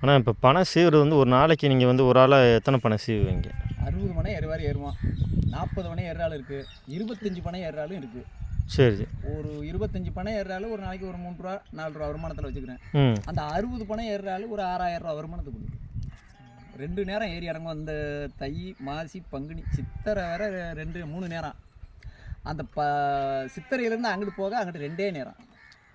ஆனால் இப்போ பணம் சீவுறது வந்து ஒரு நாளைக்கு நீங்கள் வந்து ஒரு ஆளாக எத்தனை பணம் சீவுவீங்க? அறுபது மனை ஏறுவார் ஏறுவான். நாற்பது மனை ஏறாலும் இருக்குது இருபத்தஞ்சி பனை ஏறாலும் இருக்குது சரி ஒரு இருபத்தஞ்சி பனை ஏறாலும் ஒரு நாளைக்கு ஒரு மூணு ரூபா நாலு ரூபா வருமானத்தில் வச்சுக்கிறேன். அந்த அறுபது பனை ஏறாலும் ஒரு ஆறாயிரம் ரூபா வருமானத்துக்கு கொடுக்கும். ரெண்டு நேரம் ஏறி இறங்கும். அந்த தை மாசி பங்குனி சித்திரை வேற ரெ- ரெண்டு மூணு நேரம். அந்த ப சித்திரையிலேருந்து அங்கிட்டு போக அங்கிட்டு ரெண்டே நேரம்.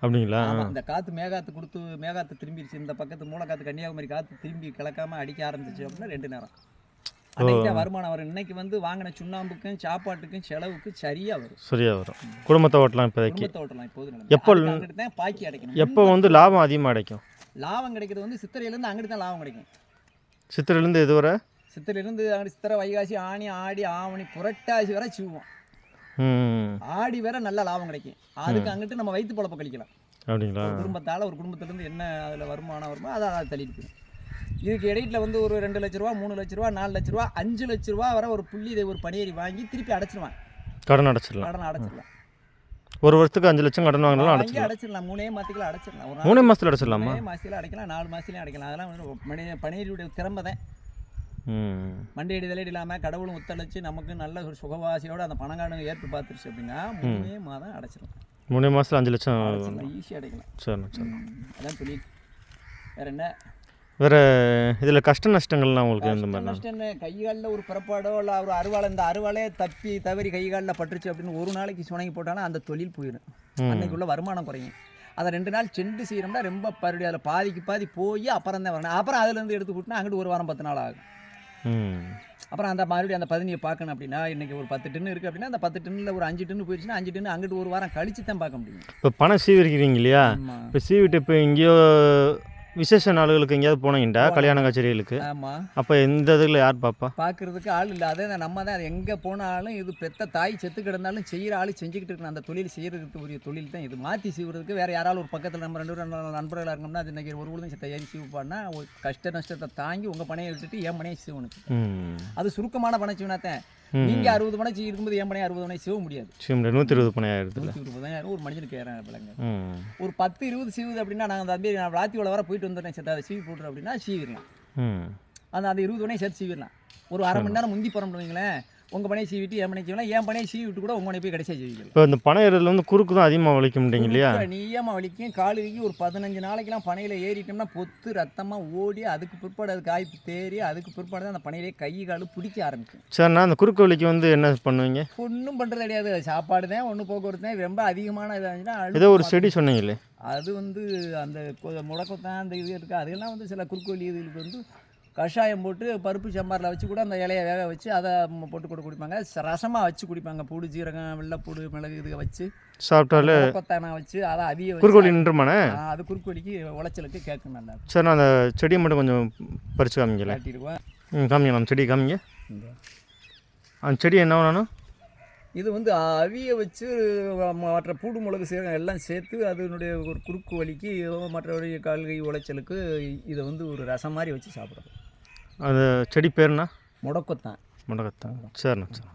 அப்படிங்களா? ஆமாம் இந்த காற்று மேகாத்து கொடுத்து மேகாத்து திரும்பிடுச்சு இந்த பக்கத்து மூலக்காத்து கன்னியாகுமரி காற்று திரும்பி கிளக்காம அடிக்க ஆரம்பிச்சிச்சு அப்படின்னா ரெண்டு நேரம். அன்னைக்கு வருமானம் வரும். இன்னைக்கு வந்து வாங்கின சுண்ணாம்புக்கும் சாப்பாட்டுக்கும் செலவுக்கு சரியாக வரும். சரியாக வரும். குடும்பத்தை ஓட்டலாம் இப்போதைக்கு குடும்பத்தை ஓட்டலாம் இப்போது எப்போ தான் பாக்கி அடைக்கணும். எப்போ வந்து லாபம் அதிகமாக கிடைக்கும் லாபம் கிடைக்கிறது வந்து சித்திரையிலேருந்து அங்கிட்டு தான் லாபம் கிடைக்கும். சித்திரையிலேருந்து எதுவரை சித்திரையிலேருந்து அங்கிட்டு சித்திரை வைகாசி ஆணி ஆடி ஆவணி புரட்டாசி வரை சிவுவோம். ஆடி வேற நல்ல லாபம் கிடைக்கும். அதுக்கு அங்கிட்டு நம்ம வயிற்று பொழப்ப கழிக்கலாம். அப்படிங்களா? ஒரு குடும்பத்தால் ஒரு குடும்பத்துலேருந்து என்ன அதில் வருமானம் வருமோ அதை அதை தள்ளிட்டு போயிடும். இதுக்கு இடையில வந்து ஒரு ரெண்டு லட்ச ரூபா மூணு லட்ச ரூபா நாலு லட்ச ரூபா அஞ்சு லட்ச ரூபா வரை ஒரு புள்ளி இதை ஒரு பணியேறி வாங்கி திருப்பி அடைச்சிருவான் கடன் அடைச்சிடலாம். கடனை அடைச்சிடலாம். ஒரு வருஷத்துக்கு அஞ்சு லட்சம் கடன் வாங்கினாலும் வாங்கி அடைச்சிடலாம். அடைச்சிடலாம். மூணே மாதத்துக்குள்ள அடைச்சிடலாம். மூணே மாதத்தில் அடைச்சிடலாமா? மூணே மாதத்துல அடைக்கலாம். நாலு மாதத்துலையும் அடைக்கலாம். அதெல்லாம் பணியேறியுடைய திறமை தான். ம். மண்டையடி தலையடி இல்லாமல் கடவுளும் ஒத்துழைச்சு நமக்கு நல்ல ஒரு சுகவாசியோட அந்த பணங்காடுங்க ஏற்று பார்த்துருச்சு அப்படின்னா மூணே மாதம் அடைச்சிடலாம் மூணே மாதத்தில் அஞ்சு லட்சம் ஈஸியாக அடைக்கலாம். சரிண்ணா சரி ம், அதான் தொழில் வேற என்ன? வேறு இதில் கஷ்ட நஷ்டங்கள்லாம் உங்களுக்கு எந்த மாதிரி நஷ்டம் என்ன கை காலில் ஒரு புறப்பாடோ இல்லை ஒரு அருவாளை இந்த அருவாளே தப்பி தவறி கை காலில் பட்டுருச்சு அப்படின்னு ஒரு நாளைக்கு சுணங்கி போட்டாலும் அந்த தொழில் போயிடும். அன்னைக்குள்ள வருமானம் குறையும். அதை ரெண்டு நாள் செண்டு செய்கிறோம்னா ரொம்ப பருடி. அதில் பாதிக்கு பாதி போய் அப்புறம் தான் வரணும். அப்புறம் அதுலேருந்து எடுத்து கூட்டினா அங்கிட்டு ஒரு வாரம் பத்து நாள் ஆகும். அப்புறம் அந்த மறுபடியும் அந்த பதினியை பார்க்கணும் அப்படின்னா இன்னைக்கு ஒரு பத்து டின்னு இருக்குது அப்படின்னா அந்த பத்து டின்னில் ஒரு அஞ்சு டின்னு போயிடுச்சுன்னா அஞ்சு டின்னு அங்கிட்டு ஒரு வாரம் கழிச்சு தான் பார்க்க முடியும். இப்போ பணம் சீவிருக்கிறீங்க இல்லையா? இப்போ சீவிட்டு இப்போ எங்கேயோ விசேஷ நாளுகளுக்கு எங்கேயாவது போனீங்கடா கல்யாண கச்சேரிகளுக்கு. ஆமாம் அப்போ இந்த இதில் யார் பாப்பா? பார்க்கறதுக்கு ஆள் இல்லை. அதே தான் நம்ம தான். எங்கே போனாலும் இது பெத்த தாய் செத்து கிடந்தாலும் செய்கிற ஆள் செஞ்சுக்கிட்டு இருக்கணும். அந்த தொழில் செய்கிறதுக்கு உரிய தொழில் தான் இது. மாற்றி செய்வதற்கு வேறு யாராலும் ஒரு பக்கத்தில் நம்ம ரெண்டு பேரும் நண்பர்களாக இருக்கோம்னா அது இன்றைக்கி ஒரு உழுதும் ஏறி சீவுப்பான்னா ஒரு கஷ்ட நஷ்டத்தை தாங்கி உங்கள் பணையை விட்டுட்டு என் பணையை ம். அது சுருக்கமான பணம் சீவனாத்தான் ம். நீங்கள் அறுபது சீ இருக்கும்போது என் பணையை அறுபது பணம் சீவ முடியாது. நூற்றி இருபது பணம் ஆயிடுதுல நூற்றி இருபதாயிரம் ஒரு மனிதனுக்கு ஏறாங்க ஒரு பத்து இருபது சீவுது அப்படின்னா நாங்கள் அப்படியே நான் விளாத்தியோட வர போயிட்டு வந்துடுறேன் செத்த அதை சீவி போட்டுறோம் அப்படின்னா சீவிடலாம். அந்த அந்த இருபது பணையை சேர்த்து சீவிடலாம். ஒரு அரை மணி நேரம் முந்தி போகிறோம் வைங்களேன் உங்கள் பணையை சீவிட்டு என் பணையை சீவலாம் என் பணையை சீவி விட்டு கூட உங்கள் போய் கடைசியாக சீவிக்கலாம். இப்போ இந்த பணம் ஏறதுல வந்து குறுக்கு தான் அதிகமாக வலிக்க முடியுங்க இல்லையா நீயமா வலிக்கும். காலு வீங்கி ஒரு பதினஞ்சு நாளைக்கெல்லாம் பனையில் ஏறிட்டோம்னா பொத்து ரத்தமாக ஓடி அதுக்கு பிற்பாடு அது காய்ப்பு தேறி அதுக்கு பிற்பாடு தான் அந்த பனையிலே கை கால் பிடிக்க ஆரம்பிக்கும். சரிண்ணா அந்த குறுக்கு வலிக்கு வந்து என்ன பண்ணுவீங்க? ஒன்றும் பண்ணுறது கிடையாது. சாப்பாடு தான் ஒன்று போக்குவரத்து தான். ரொம்ப அதிகமான இதாக இருந்துச்சுன்னா ஏதோ ஒரு செடி சொன்னீங்களே. அது வந்து அந்த முடக்கத்தான் அந்த இது இருக்குது அதெல்லாம் வந்து சில குறுக்கோலி இதுகளுக்கு வந்து கஷாயம் போட்டு பருப்பு சாம்பாரில் வச்சு கூட அந்த இலையை வேக வச்சு அதை போட்டு கூட குடிப்பாங்க. ச- ரசமா வச்சு குடிப்பாங்க. பூடு ஜீரகம் வெள்ளைப்பூடு மிளகு இதுக வச்சு. சாப்பிட்டாலே முடக்கத்தானை வச்சு அதை அவிய வச்சு குறுக்கு வலி நின்றுமாண்ணே? ஆ, அது குறுக்கோலிக்கு உளைச்சலுக்கு கேட்கும் நல்லா சரிண்ணா அந்த செடியை மட்டும் கொஞ்சம் பறித்து காமிங்களேன். காட்டிடுவேன் ம் காமிங்க நம்ம செடி காமிங்க. அந்த செடி என்ன வேணும் இது வந்து அவிய வச்சு மற்ற பூடு மிளகு சீரகம் எல்லாம் சேர்த்து அதனுடைய ஒரு குறுக்கு வலிக்கு மற்றபடி கால்கை உளைச்சலுக்கு இதை வந்து ஒரு ரசம் மாதிரி வச்சு சாப்பிட்றது அந்த செடி பேருண்ணா? முடக்கத்தான். முடக்கத்தான். சரிண்ணா சரி